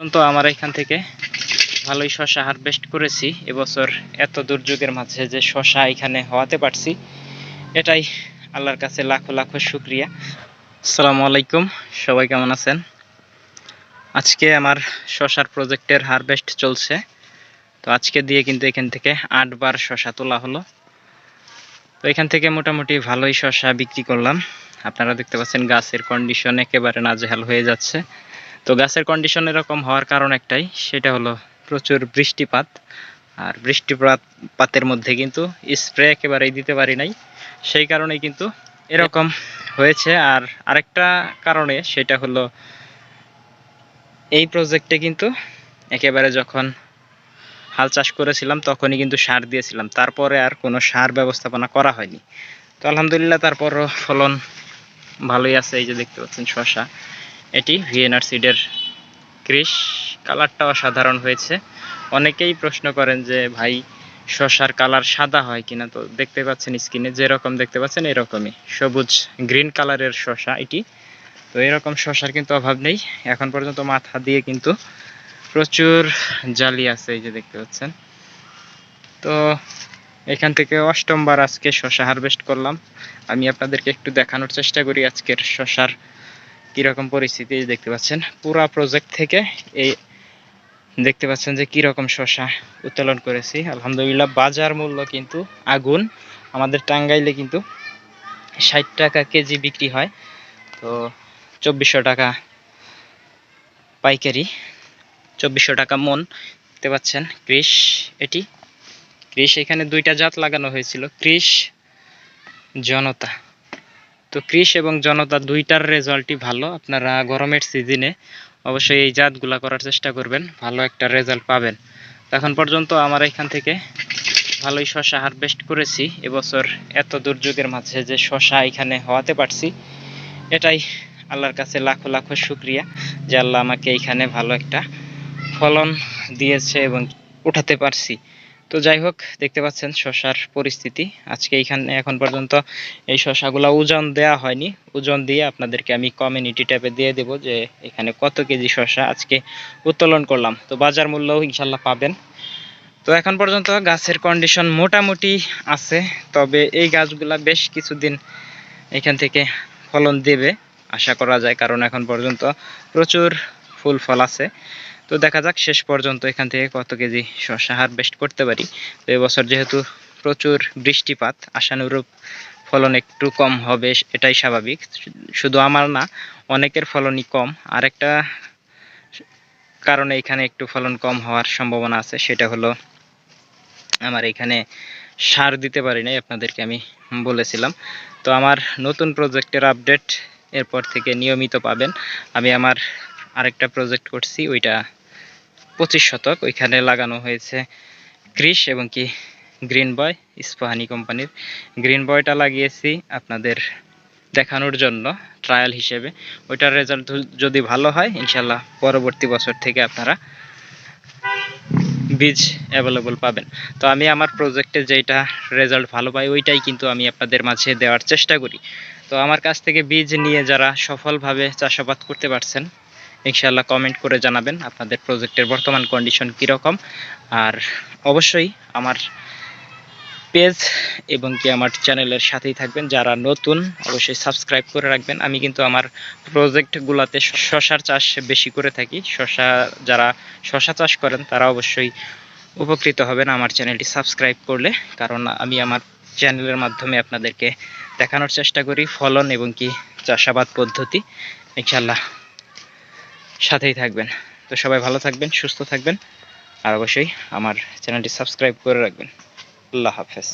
পর্যন্ত আমার এখান থেকে ভালোই শশা হারভেস্ট করেছি। এবছর এত দুর্যোগের মাঝে যে শশা এখানে হওয়াতে পারছি, এটাই আল্লাহর কাছে লাখো লাখো শুক্রিয়া। আসসালামু আলাইকুম, সবাই কেমন আছেন? আজকে আমার শশার প্রজেক্টের হারভেস্ট চলছে। তো আজকে দিয়ে কিন্তু এখান থেকে আটবার শশা তোলা হলো। তো এখান থেকে মোটামুটি ভালোই শশা বিক্রি করলাম। আপনারা দেখতে পাচ্ছেন গাছের কন্ডিশন একেবারে নাজেহাল হয়ে যাচ্ছে। তো গাছের কন্ডিশন এরকম হওয়ার কারণ একটাই, সেটা হলো প্রচুর বৃষ্টিপাত। আর বৃষ্টিপাত, পাতের মধ্যে কিন্তু স্প্রে একেবারেই দিতে পারি নাই। সেই কারণে কিন্তু এরকম হয়েছে। আর আরেকটা কারণে সেটা হলো এই প্রজেক্টে কিন্তু একেবারে যখন হাল চাষ করেছিলাম, তখনই কিন্তু সার দিয়েছিলাম। তারপরে আর কোনো সার ব্যবস্থাপনা করা হয়নি। তো আলহামদুলিল্লাহ তারপরও ফলন ভালোই আছে, এই যে দেখতে পাচ্ছেন শশা এটি ভিএনআর সিডের ক্রিস কালারটা অসাধারণ হয়েছে। অনেকেই প্রশ্ন করেন যে, ভাই শশার কালার সাদা হয় কিনা? তো দেখতে পাচ্ছেন স্ক্রিনে, যেরকম দেখতে পাচ্ছেন এরকমই। সবুজ, গ্রিন কালারের শশা এটি। তো এরকম শশার কিন্তু অভাব নেই। এখন পর্যন্ত মাথা দিয়ে কিন্তু প্রচুর জালি আছে এই যে দেখতে পাচ্ছেন। তো এখান থেকে অষ্টমবার আজকে শশা হারভেস্ট করলাম। আমি আপনাদেরকে একটু দেখানোর চেষ্টা করি আজকের শশার কীরকম পরিস্থিতি দেখতে পাচ্ছেন? পুরা প্রজেক্ট থেকে এই দেখতে পাচ্ছেন যে কীরকম শশা উত্তোলন করেছি। আলহামদুলিল্লাহ বাজার মূল্য কিন্তু আগুন। আমাদের টাঙ্গাইলে কিন্তু ষাট টাকা কেজি বিক্রি হয়। তো চব্বিশশো টাকা পাইকারি, চব্বিশশো টাকা মন। দেখতে পাচ্ছেন ক্রিস এটি। ক্রিস এখানে দুইটা জাত লাগানো হয়েছিল, ক্রিস জনতা। তো ক্রিস এবং জনতা দুইটার রেজাল্টই ভালো। আপনারা গরমের সিজনে অবশ্যই এই জাতগুলা করার চেষ্টা করবেন, ভালো একটা রেজাল্ট পাবেন। এখন পর্যন্ত আমার এখান থেকে ভালোই শশা হারভেস্ট করেছি। এবছর এত দুর্যোগের মাঝে যে শশা এখানে হওয়াতে পারছি, এটাই আল্লাহর কাছে লাখো লাখো শুক্রিয়া যে আল্লাহ আমাকে এইখানে ভালো একটা ফলন দিয়েছে এবং উঠাতে পারছি। তো যাই হোক, দেখতে পাচ্ছেন শশার পরিস্থিতি। আজকে এইখানে এখন পর্যন্ত এই শশাগুলা ওজন দেয়া হয়নি। ওজন দিয়ে আপনাদেরকে আমি কমিউনিটি ট্যাবে দিয়ে দেব যে এখানে কত কেজি শশা আজকে উত্তোলন করলাম। তো বাজার মূল্যও ইনশাল্লাহ পাবেন। তো এখন পর্যন্ত গাছের কন্ডিশন মোটামুটি আছে, তবে এই গাছগুলা বেশ কিছুদিন এখান থেকে ফলন দেবে, আশা করা যায়, কারণ এখন পর্যন্ত প্রচুর ফুল ফল আছে। তো দেখা যাক, শেষ পর্যন্ত এখান থেকে কত কেজি শসা হারভেস্ট করতে পারি। তো এবছর যেহেতু প্রচুর বৃষ্টিপাত, আশানুরূপ ফলন একটু কম হবে, এটাই স্বাভাবিক। শুধু আমার না, অনেকের ফলনই কম। আরেকটা কারণে এখানে একটু ফলন কম হওয়ার সম্ভাবনা আছে, সেটা হলো আমার এখানে সার দিতে পারি নাই, আপনাদেরকে আমি বলেছিলাম। তো আমার নতুন প্রজেক্টের আপডেট এরপর থেকে নিয়মিত পাবেন। আমি আমার আরেকটা প্রজেক্ট করছি, ওইটা পঁচিশ শতক, ওইখানে লাগানো হয়েছে ক্রিস এবং কি গ্রিন বয়, ইস্পাহানি কোম্পানির। গ্রিন বয়টা লাগিয়েছি আপনাদের দেখানোর জন্য ট্রায়াল হিসেবে। ওইটার রেজাল্ট যদি ভালো হয়, ইনশাল্লাহ পরবর্তী বছর থেকে আপনারা বীজ অ্যাভেলেবল পাবেন। তো আমি আমার প্রজেক্টে যেটা রেজাল্ট ভালো পাই, ওইটাই কিন্তু আমি আপনাদের মাঝে দেওয়ার চেষ্টা করি। তো আমার কাছ থেকে বীজ নিয়ে যারা সফলভাবে চাষাবাদ করতে পারছেন ইনশাল্লাহ কমেন্ট করে জানাবেন আপনাদের প্রজেক্টের বর্তমান কন্ডিশন কীরকম। আর অবশ্যই আমার পেজ এবং কি আমার চ্যানেলের সাথেই থাকবেন। যারা নতুন, অবশ্যই সাবস্ক্রাইব করে রাখবেন। আমি কিন্তু আমার প্রজেক্টগুলোতে শশার চাষ বেশি করে থাকি। শশা, যারা শশা চাষ করেন, তারা অবশ্যই উপকৃত হবেন আমার চ্যানেলটি সাবস্ক্রাইব করলে। কারণ আমি আমার চ্যানেলের মাধ্যমে আপনাদেরকে দেখানোর চেষ্টা করি। ফলন এবং কি চাষাবাদ পদ্ধতি। ইনশাল্লাহ সাথেই থাকবেন। তো সবাই ভালো থাকবেন, সুস্থ থাকবেন। আর অবশ্যই আমার চ্যানেলটি সাবস্ক্রাইব করে রাখবেন। আল্লাহ হাফেজ।